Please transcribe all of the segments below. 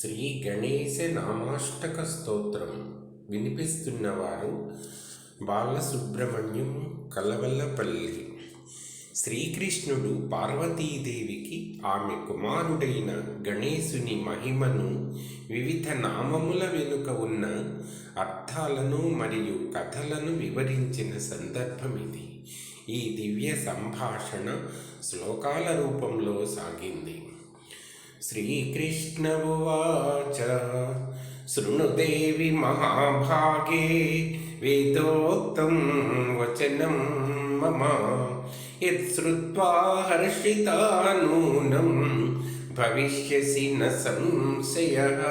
శ్రీ గణేశ నామాష్టక స్తోత్రం. వినిపిస్తున్నవారు బాలసుబ్రహ్మణ్యం కలవల్లపల్లి. శ్రీకృష్ణుడు పార్వతీదేవికి ఆమె కుమారుడైన గణేశుని మహిమను వివిధ నామముల వెనుక ఉన్న అర్థాలను మరియు కథలను వివరించిన సందర్భం ఇది ఈ దివ్య సంభాషణ శ్లోకాల రూపంలో సాగింది. శ్రీకృష్ణ ఉవాచ. శృణుదేవి మహాభాగే వేదోక్తం వచనం మమ. యత్శ్రుత్వా హర్షితా నూనం భవిష్యసి న సంశయ.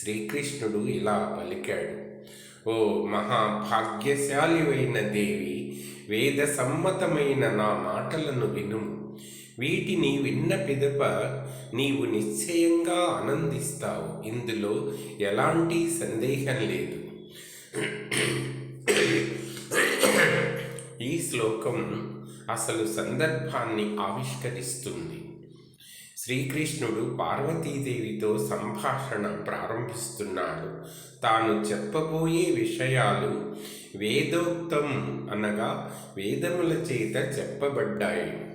శ్రీకృష్ణుడు ఇలా పలికాడు. ఓ మహాభాగ్యశాలివైన దేవి వేద సమ్మతమైన నా మాటలను వినుము. వీటిని విన్న పిదప నీవు నిశ్చయంగా ఆనందిస్తావు. ఇందులో ఎలాంటి సందేహం లేదు. ఈ శ్లోకం అసలు సందర్భాన్ని ఆవిష్కరిస్తుంది. శ్రీకృష్ణుడు పార్వతీదేవితో సంభాషణ ప్రారంభిస్తున్నాడు. తాను చెప్పబోయే విషయాలు వేదోక్తం అనగా వేదముల చేత చెప్పబడ్డాయి.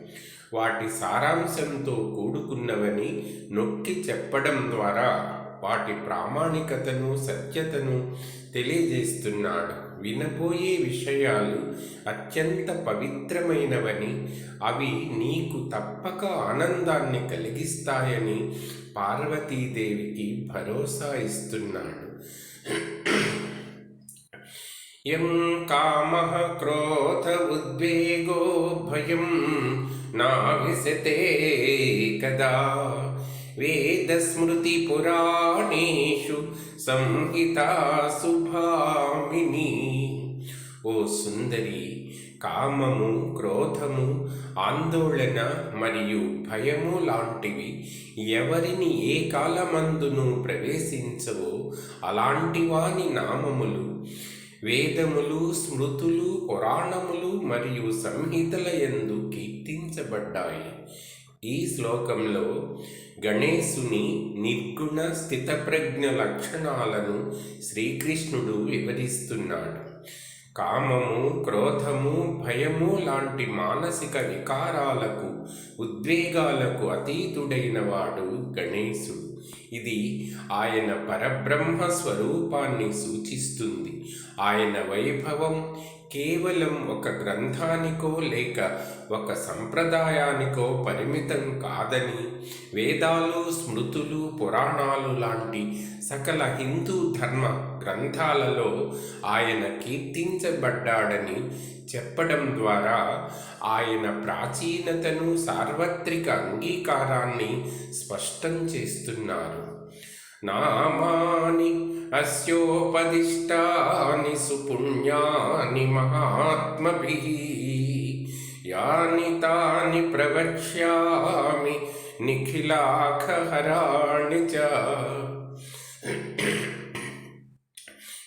వాటి సారాంశంతో కూడుకున్నవని నొక్కి చెప్పడం ద్వారా వాటి ప్రామాణికతను సత్యతను తెలియజేస్తున్నాడు. వినబోయే విషయాలు అత్యంత పవిత్రమైనవని అవి నీకు తప్పక ఆనందాన్ని కలిగిస్తాయని పార్వతీదేవికి భరోసా ఇస్తున్నాడు. ఎం కామ క్రోధ ఉద్వేగో భయం నావిశతే కదా వేదస్మృతిపురాణేషు సంహితాసు భామిని ఓ సుందరి కామము క్రోధము ఆందోళన మరియు భయము లాంటివి ఎవరిని ఏ కాలమందును ప్రవేశించవో. అలాంటి వాని నామములు వేదములు స్మృతులు పురాణములు మరియు సంహితల ఎందు కీర్తించబడ్డాయి. ఈ శ్లోకంలో గణేశుని నిర్గుణ స్థితప్రజ్ఞ లక్షణాలను శ్రీకృష్ణుడు వివరిస్తున్నాడు. కామము క్రోధము భయము లాంటి మానసిక వికారాలకు ఉద్వేగాలకు అతీతుడైన వాడు గణేశుడు. ఇది ఆయన పరబ్రహ్మ స్వరూపాన్ని సూచిస్తుంది. ఆయన వైభవం కేవలం ఒక గ్రంథానికో లేక ఒక సంప్రదాయానికో పరిమితం కాదని వేదాలు స్మృతులు పురాణాలు లాంటి సకల హిందూ ధర్మ గ్రంథాలలో ఆయన కీర్తించబడ్డాడని చెప్పడం ద్వారా ఆయన ప్రాచీనతను సార్వత్రిక అంగీకారాన్ని స్పష్టం చేస్తున్నారు. నామాని అస్యోపదిష్టాని సుపుణ్యాని మహాత్మభిః. యాని తాని ప్రవక్ష్యామి నిఖిలాఖహరాణి చ.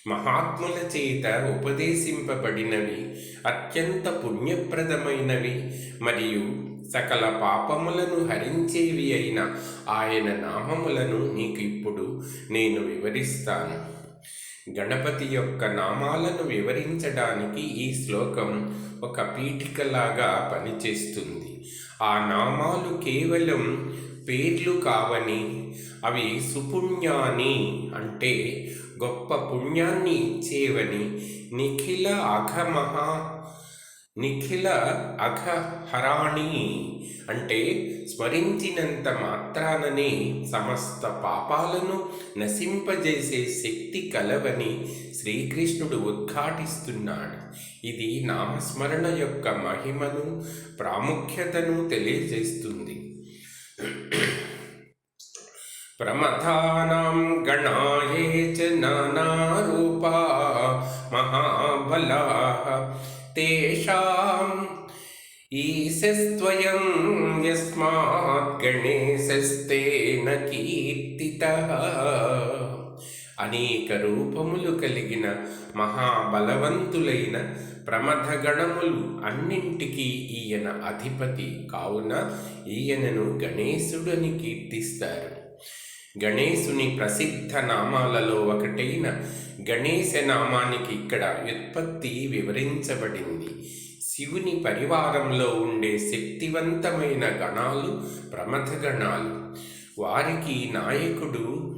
మహాత్ముల చేత ఉపదేశింపబడినవి అత్యంత పుణ్యప్రదమైనవి మరియు సకల పాపములను హరించేవి అయిన ఆయన నామములను నీకు ఇప్పుడు నేను వివరిస్తాను. గణపతి యొక్క నామాలను వివరించడానికి ఈ శ్లోకం ఒక పీఠికలాగా పనిచేస్తుంది. ఆ నామాలు కేవలం పేర్లు కావని అవి సుపుణ్యాని అంటే గొప్ప పుణ్యాన్ని ఇచ్చేవని నిఖిల అఘమహ నిఖిల అఘహరాణి అంటే స్మరించినంత మాత్రాననే సమస్త పాపాలను నశింపజేసే శక్తి కలవని శ్రీకృష్ణుడు ఉద్ఘాటిస్తున్నాడు. ఇది నామస్మరణ యొక్క మహిమను ప్రాముఖ్యతను తెలియజేస్తుంది. ప్రమథానాం గణాయే చ నానారూపా మహాబలా తేషాం ఈశస్త్వయం యస్మాత్ గణేశస్తేన కీర్తిత అనేక రూపములు కలిగిన మహాబలవంతులైన ప్రమథగణములు అన్నింటికీ ఈయన అధిపతి. కావున ఈయనను గణేశుడని కీర్తిస్తారు. గణేశుని ప్రసిద్ధ నామాలలో ఒకటైన గణేశ నామానికి ఇక్కడ వ్యుత్పత్తి వివరించబడింది. శివుని పరివారంలో ఉండే శక్తివంతమైన గణాలు ప్రమథ గణాలు. వారికి నాయకుడు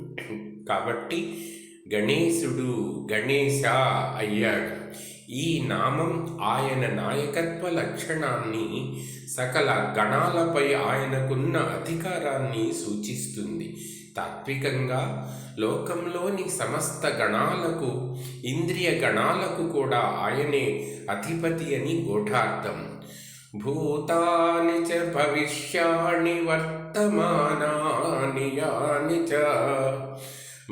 కాబట్టి గణేశుడు గణేశ అయ్యాడు. ఈ నామం ఆయన నాయకత్వ లక్షణాన్ని సకల గణాలపై ఆయనకున్న అధికారాన్ని సూచిస్తుంది. తాత్వికంగా లోకంలోని సమస్త గణాలకు ఇంద్రియ గణాలకు కూడా ఆయనే అధిపతి అని గూఢార్థం. భూతాని చ భవిష్యాణి వర్తమానాని యాని చ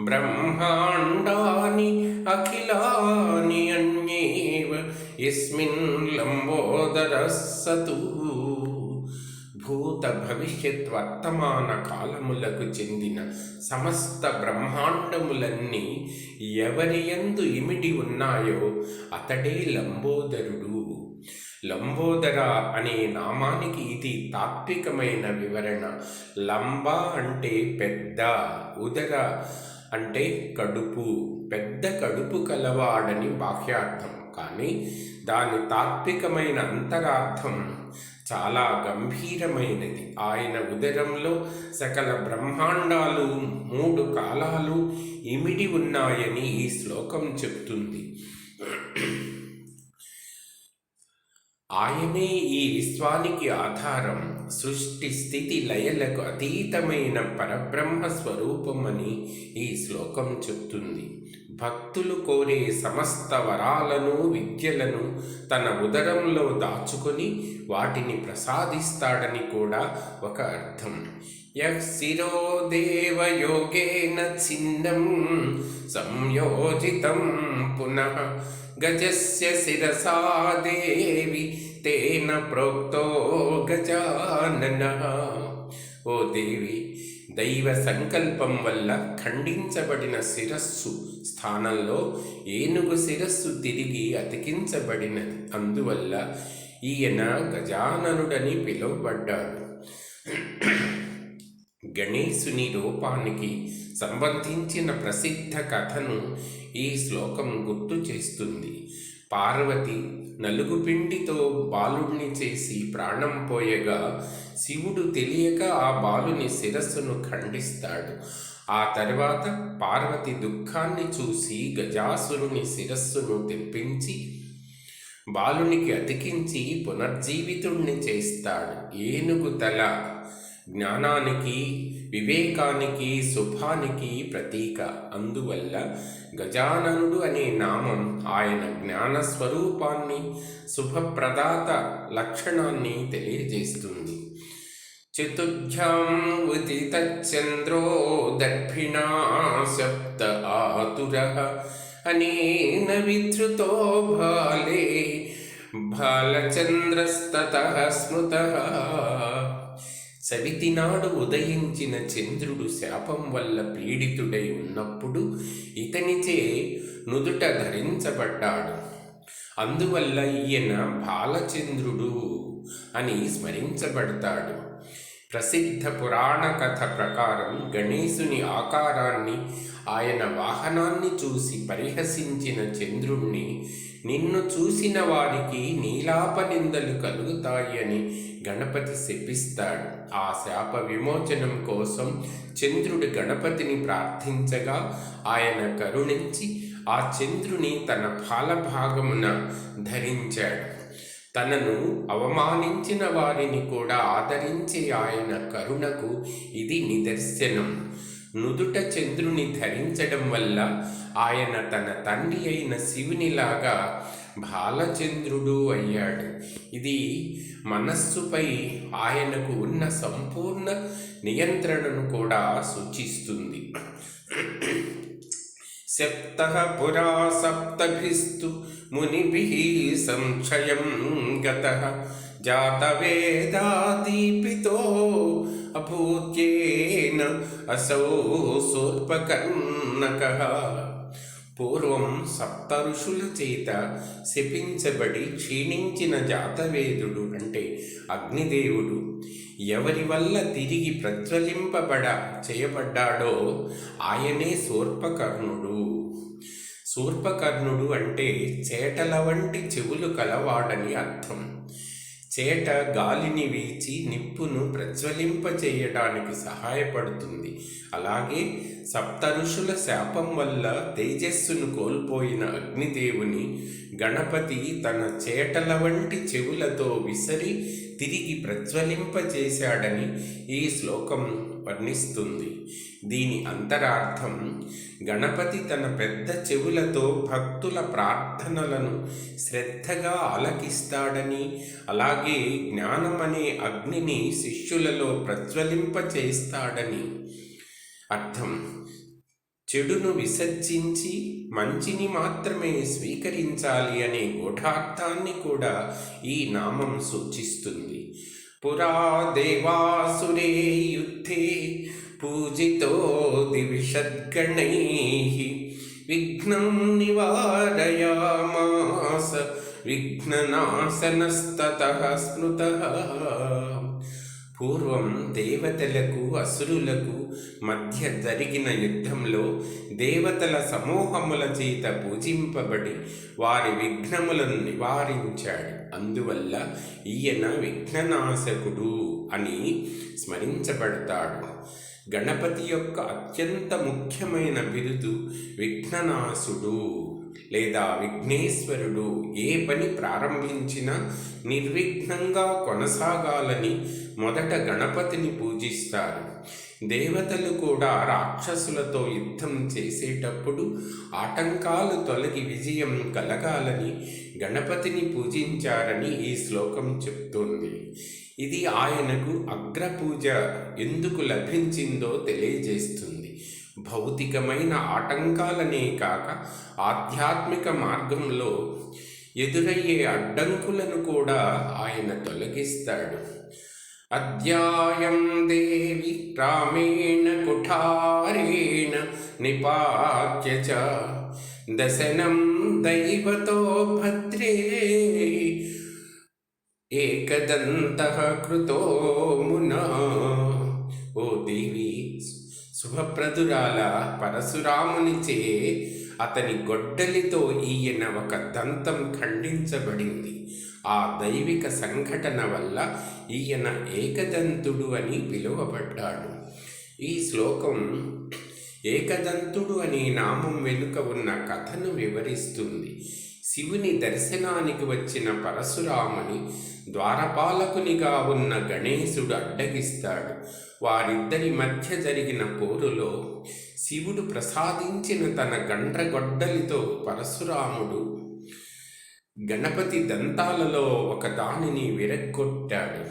బ్రహ్మాండాని అఖిలాని అన్యేవ యస్మిన్ లంబోదర సతూ భూత భవిష్యత్ వర్తమాన కాలములకు చెందిన సమస్త బ్రహ్మాండములన్నీ ఎవరి ఎందు ఇమిడి ఉన్నాయో అతడే లంబోదరుడు. లంబోదర అనే నామానికి ఇది తాత్వికమైన వివరణ. లంబ అంటే పెద్ద ఉదర అంటే కడుపు. పెద్ద కడుపు కలవాడని బాహ్యార్థం. కానీ దాని తాత్వికమైన అంతరార్థం చాలా గంభీరమైనది. ఆయన ఉదరంలో సకల బ్రహ్మాండాలు మూడు కాలాలు ఇమిడి ఉన్నాయని ఈ శ్లోకం చెప్తుంది. ఆయనే ఈ విశ్వానికి ఆధారం. సృష్టి స్థితి లయలకు అతీతమైన పరబ్రహ్మ స్వరూపమని ఈ శ్లోకం చెప్తుంది. భక్తులు కోరే సమస్త వరాలను విద్యలను తన ఉదరంలో దాచుకొని వాటిని ప్రసాదిస్తాడని కూడా ఒక అర్థం. యశిరో దేవయోగేన చిన్నం సంయోజితం పునః గజస్య శిరసా దేవి తేన ప్రోక్తో గజానన ఓ దేవి దైవ సంకల్పం వల్ల ఖండించబడిన శిరస్సు స్థానంలో ఏనుగు శిరస్సు తిరిగి అతికించబడినది. అందువల్ల ఈయన గజాననుడని పిలువబడ్డాడు. గణేశుని రూపానికి సంబంధించిన ప్రసిద్ధ కథను ఈ శ్లోకం గుర్తు చేస్తుంది. పార్వతి నలుగు పిండితో బాలుణ్ణి చేసి ప్రాణం పోయగా శివుడు తెలియక ఆ బాలుని శిరస్సును ఖండిస్తాడు. ఆ తర్వాత పార్వతి దుఃఖాన్ని చూసి గజాసురుని శిరస్సును తెప్పించి బాలునికి అతికించి పునర్జీవితుణ్ణి చేస్తాడు. ఏనుగు తల జ్ఞానానికి వివేకానికి శుభానికి ప్రతీక. అందువల్ల గజాననుడు అనే నామం ఆయన జ్ఞాన స్వరూపాన్ని శుభప్రదాత లక్షణాన్ని తెలియజేస్తుంది. చతుర్భ్యాం ఉదితచంద్రో దర్భిణా సప్త ఆతుర అనేన విధృతో బాలే బాలచంద్రస్తత స్మృత సవితినాడు ఉదయించిన చంద్రుడు శాపం వల్ల పీడితుడై ఉన్నప్పుడు ఇతనిచే నుదుట ధరించబడ్డాడు. అందువల్ల ఈయన బాలచంద్రుడు అని స్మరించబడతాడు. ప్రసిద్ధ పురాణ కథ ప్రకారం గణేశుని ఆకారాన్ని ఆయన వాహనాన్ని చూసి పరిహసించిన చంద్రుణ్ణి నిన్ను చూసిన వారికి నీలాపనిందలు కలుగుతాయని గణపతి శపిస్తాడు. ఆ శాప విమోచనం కోసం చంద్రుడు గణపతిని ప్రార్థించగా ఆయన కరుణించి ఆ చంద్రుని తన ఫాలభాగమున ధరించాడు. తనను అవమానించిన వారిని కూడా ఆదరించే ఆయన కరుణకు ఇది నిదర్శనం. నుదుట చంద్రుని ధరించడం వల్ల ఆయన తన తండ్రి అయిన శివునిలాగా బాలచంద్రుడు అయ్యాడు. ఇది మనస్సుపై ఆయనకు ఉన్న సంపూర్ణ నియంత్రణను కూడా సూచిస్తుంది. సప్త పురా సప్తభిస్తు మునిభిः సంక్షయం గత జాతవేదాదీపితో అభూత్యేన అసౌ సోర్పకర్ణక పూర్వం సప్త ఋషుల చేత శపించబడి క్షీణించిన జాతవేదుడు అంటే అగ్నిదేవుడు। ఎవరి వల్ల తిరిగి ప్రజ్వలింపబడ చేయబడ్డాడో ఆయనే సూర్పకర్ణుడు। శూర్పకర్ణుడు అంటే చేటల వంటి చెవులు కలవాడని అర్థం. చేట గాలిని వీచి నిప్పును ప్రజ్వలింపచేయడానికి సహాయపడుతుంది. అలాగే సప్తఋషుల శాపం వల్ల తేజస్సును కోల్పోయిన అగ్నిదేవుని గణపతి తన చేటల వంటి చెవులతో విసరి తిరిగి ప్రజ్వలింపజేశాడని ఈ శ్లోకం వర్ణిస్తుంది. దీని అంతరార్థం గణపతి తన పెద్ద చెవులతో భక్తుల ప్రార్థనలను శ్రద్ధగా ఆలకిస్తాడని అలాగే జ్ఞానమనే అగ్నిని శిష్యులలో ప్రజ్వలింపచేస్తాడని అర్థం. చెడును విసర్జించి మంచిని మాత్రమే స్వీకరించాలి అనే గూఢార్థాన్ని కూడా ఈ నామం సూచిస్తుంది. పురా దేవాసురే యుద్ధే పూజితో దివిషద్గణై. విఘ్నం నివారయామాస విఘ్ననాశనస్త స్మృత. పూర్వం దేవతలకు అసురులకు మధ్య జరిగిన యుద్ధంలో దేవతల సమూహముల చేత పూజింపబడి వారి విఘ్నములను నివారించాడు. అందువల్ల ఈయన విఘ్ననాశకుడు అని స్మరించబడతాడు. గణపతి యొక్క అత్యంత ముఖ్యమైన బిరుదు విఘ్ననాశుడు. లేదా విఘ్నేశ్వరుడు ఏ పని ప్రారంభించినా నిర్విఘ్నంగా కొనసాగాలని మొదట గణపతిని పూజిస్తారు. దేవతలు కూడా రాక్షసులతో యుద్ధం చేసేటప్పుడు ఆటంకాలు తొలగి విజయం కలగాలని గణపతిని పూజించారని ఈ శ్లోకం చెప్తుంది. ఇది ఆయనకు అగ్రపూజ ఎందుకు లభించిందో తెలియజేస్తుంది. భౌతికమైన ఆటంకాలనే కాక ఆధ్యాత్మిక మార్గంలో ఎదురయ్యే అడ్డంకులను కూడా ఆయన తొలగిస్తాడు. అధ్యాయం దేవి రామేణ కుఠారేణ నిపాత్య చ దశనం దైవతో భద్రే ఏకదంత కృతో మునా. ఓ దేవి శుభప్రదురాల పరశురామునిచే అతని గొడ్డలితో ఈయన ఒక దంతం ఖండించబడింది. ఆ దైవిక సంఘటన వల్ల ఈయన ఏకదంతుడు అని పిలువబడ్డాడు. ఈ శ్లోకం ఏకదంతుడు అనే నామం వెనుక ఉన్న కథను వివరిస్తుంది. శివుని దర్శనానికి వచ్చిన పరశురాముని ద్వారపాలకునిగా ఉన్న గణేశుడు అడ్డగిస్తాడు. వారిద్దరి మధ్య జరిగిన పోరులో శివుడు ప్రసాదించిన తన గండ్రగొడ్డలితో పరశురాముడు గణపతి దంతాలలో ఒక దానిని విరగ్గొట్టాడు.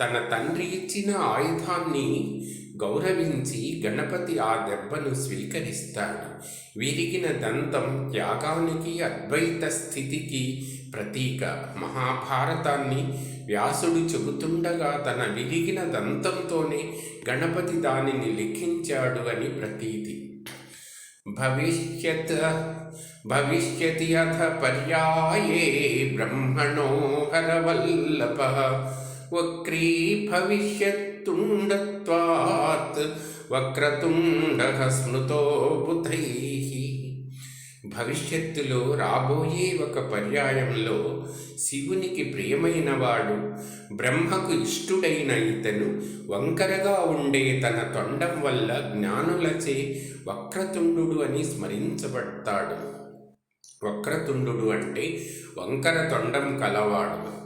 తన తండ్రి ఇచ్చిన ఆయుధాన్ని గౌరవించి గణపతి ఆ దెబ్బను స్వీకరిస్తాడు. విరిగిన దంతం త్యాగానికి అద్వైత స్థితికి ప్రతీక. మహాభారతాన్ని వ్యాసుడు చెబుతుండగా తన విరిగిన దంతంతోనే గణపతి దానిని లిఖించాడు అని ప్రతీతి. భవిష్యత్ భవిష్యతి అథ పర్యాయే బ్రహ్మణో హరవల్లభ వక్రీ భవిష్యత్తుండత్వాత్ వక్రతుండహ స్మృతో బుధై భవిష్యత్తులో రాబోయే ఒక పర్యాయంలో శివునికి ప్రియమైన వాడు బ్రహ్మకు ఇష్టుడైన ఇతను వంకరగా ఉండే తన తొండం వల్ల జ్ఞానులచే వక్రతుండు అని స్మరించబడతాడు. వక్రతుండు అంటే వంకర తొండం కలవాడు.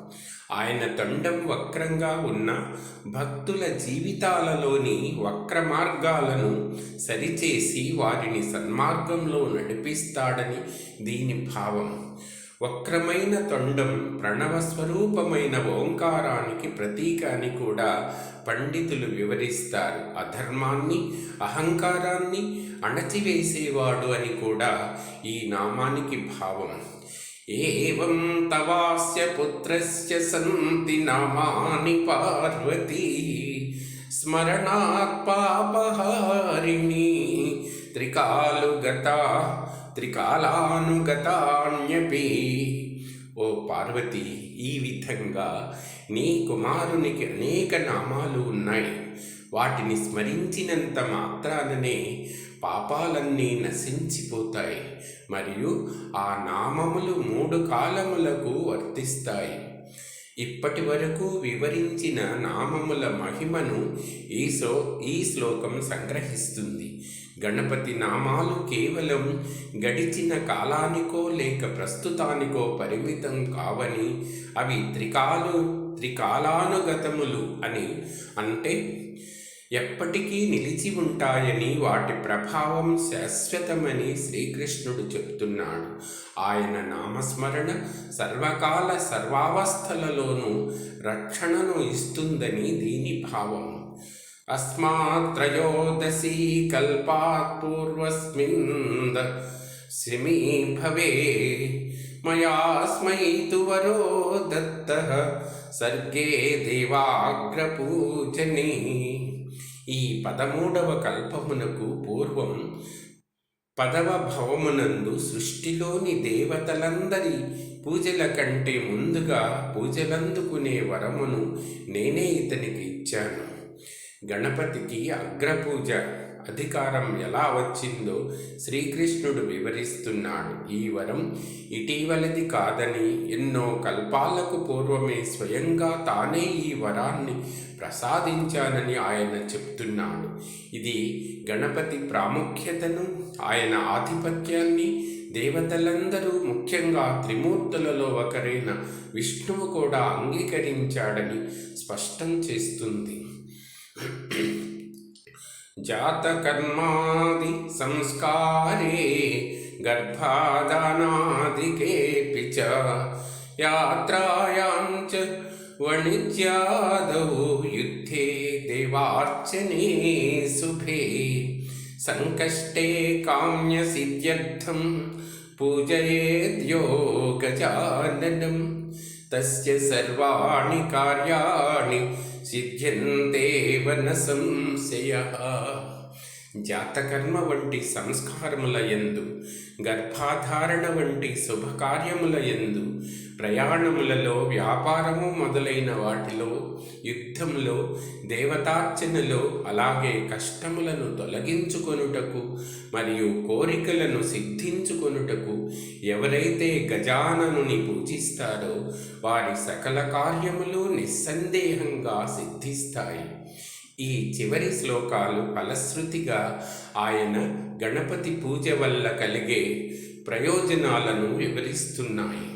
ఆయన తొండం వక్రంగా ఉన్న భక్తుల జీవితాలలోని వక్ర మార్గాలను సరిచేసి వారిని సన్మార్గంలో నడిపిస్తాడని దీని భావం. వక్రమైన తొండం ప్రణవ స్వరూపమైన ఓంకారానికి ప్రతీక అని కూడా పండితులు వివరిస్తారు. అధర్మాన్ని అహంకారాన్ని అణచివేసేవాడు అని కూడా ఈ నామానికి భావం. ఏం తవాస్య పుత్రస్య సంతి నామాని పార్వతీ స్మరణాత్ పాపహారిణి త్రికాలుగత త్రికాలానుగతాన్యపి ఓ పార్వతి ఈ విధంగా నీ కుమారునికి అనేక నామాలు ఉన్నాయి. వాటిని స్మరించినంత మాత్రాననే పాపాలన్నీ నశించిపోతాయి. మరియు ఆ నామములు మూడు కాలములకు వర్తిస్తాయి. ఇప్పటి వరకు వివరించిన నామముల మహిమను ఈ శ్లో ఈ శ్లోకం సంగ్రహిస్తుంది. గణపతి నామాలు కేవలం గడిచిన కాలానికో లేక ప్రస్తుతానికో పరిమితం కావని అవి త్రికాలు త్రికాలానుగతములు అని అంటే ఎప్పటికీ నిలిచి ఉంటాయని వాటి ప్రభావం శాశ్వతమని శ్రీకృష్ణుడు చెప్తున్నాడు. ఆయన నామస్మరణ సర్వకాల సర్వావస్థలలోనూ రక్షణను ఇస్తుందని దీని భావం. అస్మాత్రయోదశీ కల్పాత్ పూర్వస్మింద శమీ భవే మయా వరో దత్త. సర్గే దేవాగ్రపూజనీ ఈ పదమూడవ కల్పమునకు పూర్వం పదవ భవమునందు సృష్టిలోని దేవతలందరి పూజల కంటే ముందుగా పూజలందుకునే వరమును నేనే ఇతనికి ఇచ్చాను. గణపతికి అగ్రపూజ అధికారం ఎలా వచ్చిందో శ్రీకృష్ణుడు వివరిస్తున్నాడు. ఈ వరం ఇటీవలది కాదని ఎన్నో కల్పాలకు పూర్వమే స్వయంగా తానే ఈ వరాన్ని ప్రసాదించానని ఆయన చెప్తున్నాడు. ఇది గణపతి ప్రాముఖ్యతను ఆయన ఆధిపత్యాన్ని దేవతలందరూ ముఖ్యంగా త్రిమూర్తులలో ఒకరైన విష్ణువు కూడా అంగీకరించాడని స్పష్టం చేస్తుంది. जातकर्मादि संस्कारे गर्भाधानादिकेऽपि च यात्रायां च वणिज्यादौ युद्धे देवार्चने शुभे। सङ्कष्टे काम्यसिद्ध्यर्थं पूजयेद्यो गजाननं तस्य सर्वाणि कार्याणि సిద్ధ్యంతేవన సంశయ జాతకర్మ వంటి సంస్కారముల ఎందు గర్భాధారణ వంటి శుభకార్యముల ఎందు ప్రయాణములలో వ్యాపారము మొదలైన వాటిలో యుద్ధంలో దేవతార్చనలో అలాగే కష్టములను తొలగించుకొనుటకు మరియు కోరికలను సిద్ధించుకొనుటకు ఎవరైతే గజాననుని పూజిస్తారో వారి సకల కార్యములు నిస్సందేహంగా సిద్ధిస్తాయి. ఈ చివరి శ్లోకాలు ఫలశ్రుతిగా ఆయన గణపతి పూజ వల్ల కలిగే ప్రయోజనాలను వివరిస్తున్నాయి.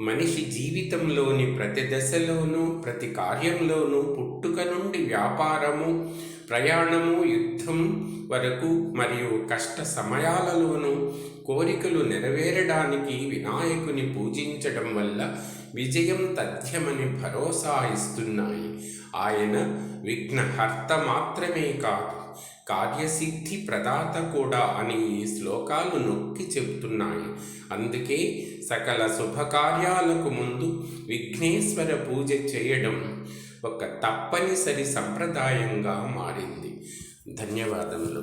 మనిషి జీవితంలోని ప్రతి దశలోనూ ప్రతి కార్యంలోనూ పుట్టుక నుండి వ్యాపారము ప్రయాణము యుద్ధం వరకు మరియు కష్ట సమయాలలోనూ కోరికలు నెరవేరడానికి వినాయకుని పూజించడం వల్ల విజయం తథ్యమని భరోసా ఇస్తున్నాయి. ఆయన విఘ్నహర్త మాత్రమే కాదు కార్యసిద్ధి ప్రదాత కూడా అని ఈ శ్లోకాలు నొక్కి చెబుతున్నాయి అందుకే సకల శుభకార్యాలకు ముందు విఘ్నేశ్వర పూజ చేయడం ఒక తప్పనిసరి సంప్రదాయంగా మారింది. ధన్యవాదములు.